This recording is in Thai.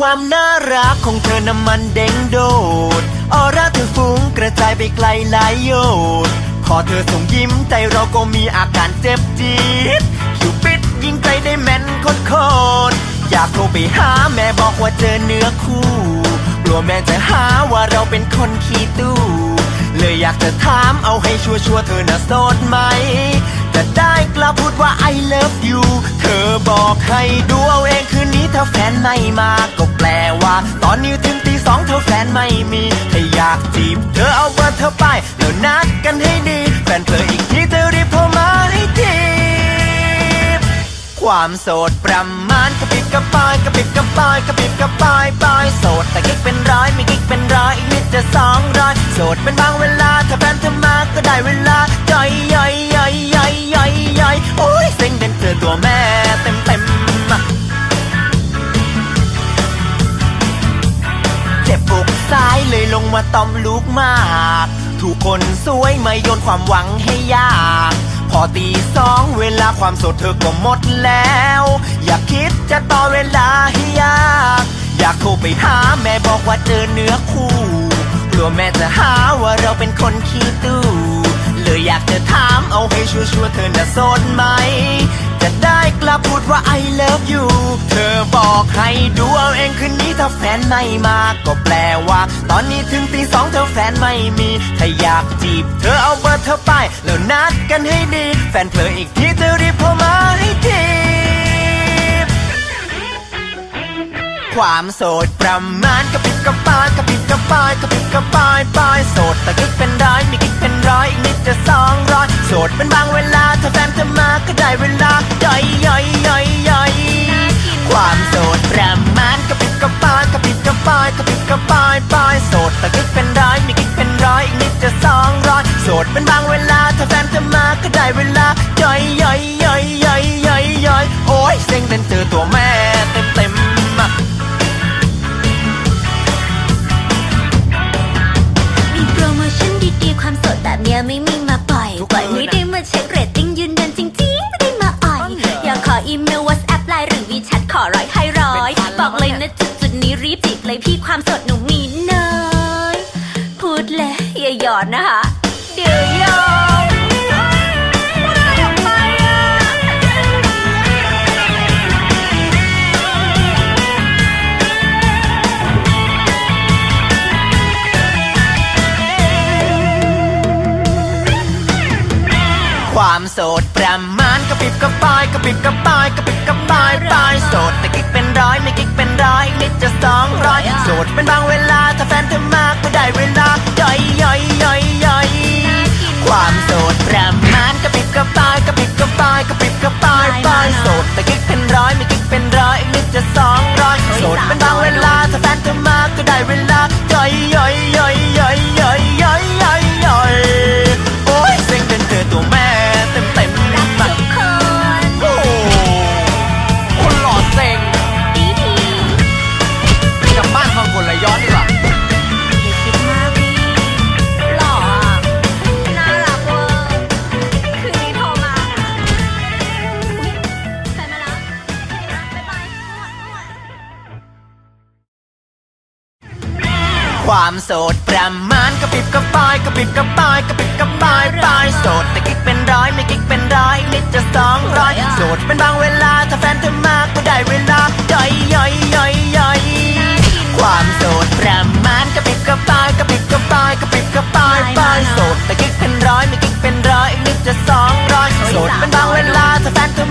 ความน่ารักของเธอน้ำมันเด้งโดด ออร่าเธอฟุ้งกระจายไปไกลหลายโยชน์พอเธอส่งยิ้มใจเราก็มีอาการเจ็บจี๊ดคิวปิดยิงใจได้แม่นโคตรอยากโทรไปหาแม่บอกว่าเจอเนื้อคู่กลัวแม่จะหาว่าเราเป็นคนขี้ตู้เลยอยากจะถามเอาให้ชัวร์ชัวร์ๆเธอน่ะโสดไหม จะได้กลับพูดว่า I love you เธอบอกให้ดูเอาเองคืนนี้ถ้าแฟนไม่มาก็ ตอนนี้ถึงตีสองเธอแฟนไม่มีถ้าอยากจีบเธอเอาเบอร์เธอไปแล้วนัดกันให้ดี แฟนเธออีกทีเธอรีบโทรมาให้ทีความโสดประมาณกระปิบกระปายกระปิบกระปายกระปิบกระปายปายโสดแต่กิ๊กเป็นร้อยไม่กิ๊กเป็นร้อยอีกนิดจะสองร้อยโสดเป็นบางเวลาถ้าแฟนเธอมาก็ได้เวลาย่อยย่อยย่อย จ็บปุกซ้ายเลยลงมาตอมลูกมาก ถูกคนสวยไมาโยนความหวังให้ยาก พอตีสองเวลาความโสดเธอก็หมดแล้ว อย่าคิดจะต่อเวลาให้ยาก อยากโทรไปหาแม่บอกว่าเจอเนื้อคู่กลัวแม่จะหาว่าเราเป็นคนขี้ตู้เลยอยากจะถามเอาให้ชัวร์ๆเธอน่ะโสดไหม จะได้กลับพูดว่า I love you เธอ ถ้าแฟนไม่มาก็แปลว่า ตอนนี้ถึงตีสองเธอแฟนไม่มี ถ้าอยากจีบ เธอเอาเบอร์เธอไป แล้วนัดกันให้ดี แฟนเธออีกทีเธอรีบโทรมาให้ทีความโสดประมาณกระปิบกระปายกระปิบกระปายกระปิบกระปายปายโสดแต่กิ๊กเป็นร้อยมีกิ๊กเป็นร้อยอีกนิดจะสองร้อยโสดเป็นบางเวลาถ้าแฟนเธอมาก็ได้เว ปิบกระปายกระปิบกระปายปายโสดแต่กิ๊กเป็นร้อยมีกิ๊กเป็นร้อยอีกนิดจะสองร้อยโสดเป็นบางเวลาถ้าแฟนเธอมาก็ได้เวลาย่อยย่อยย่อยย่อยย่อยย่อยโอ้ยเซ็งเป็นเจอตัวแม่เต็มเต็มๆอะมีโปรโมชั่นดีๆความสดแบบเนี้ยไม่มีมาปล่อยทุกปล่อยมื้ไม่อนะได้มาเช็คเรต นี้รีบจิกเลยพี่ความสดหนูมีน้อยพูดเลยอย่าหยอดนะคะเดี๋ยวยอมไปอะความโสดประมาณกระปิบกระปายกระปิบกระปาย ร้อยโสดเป็นบางเวลาถ้าแฟนเธอมาก็ได้เวลาย่อยย่อยย่อยย่อยความโสดประมาณกระปิบกระปายกระปิบกระปายกระปิบกระปายปายโสดแต่กิ๊กเป็นร้อยไม่กิ๊ก ความโสดประมาณกระปิบกระปายกระปิบกระปายกระปิบกระปายปายโสดแต่กิ๊กเป็นร้อยไม่กิ๊กเป็นร้อยอีกนิดจะสองร้อยโสดเป็นบางเวลาถ้าแฟนเธอมาก็ได้เวลาย่อยย่อยย่อยย่อยความโสดประมาณกระปิบกระปายกระปิบกระปายกระปิบกระปายปายโสดแต่กิ๊กเป็นร้อยไม่กิ๊กเป็นร้อยอีกนิดจะสองร้อยโสดเป็นบางเวลาถ้าแฟนเธอ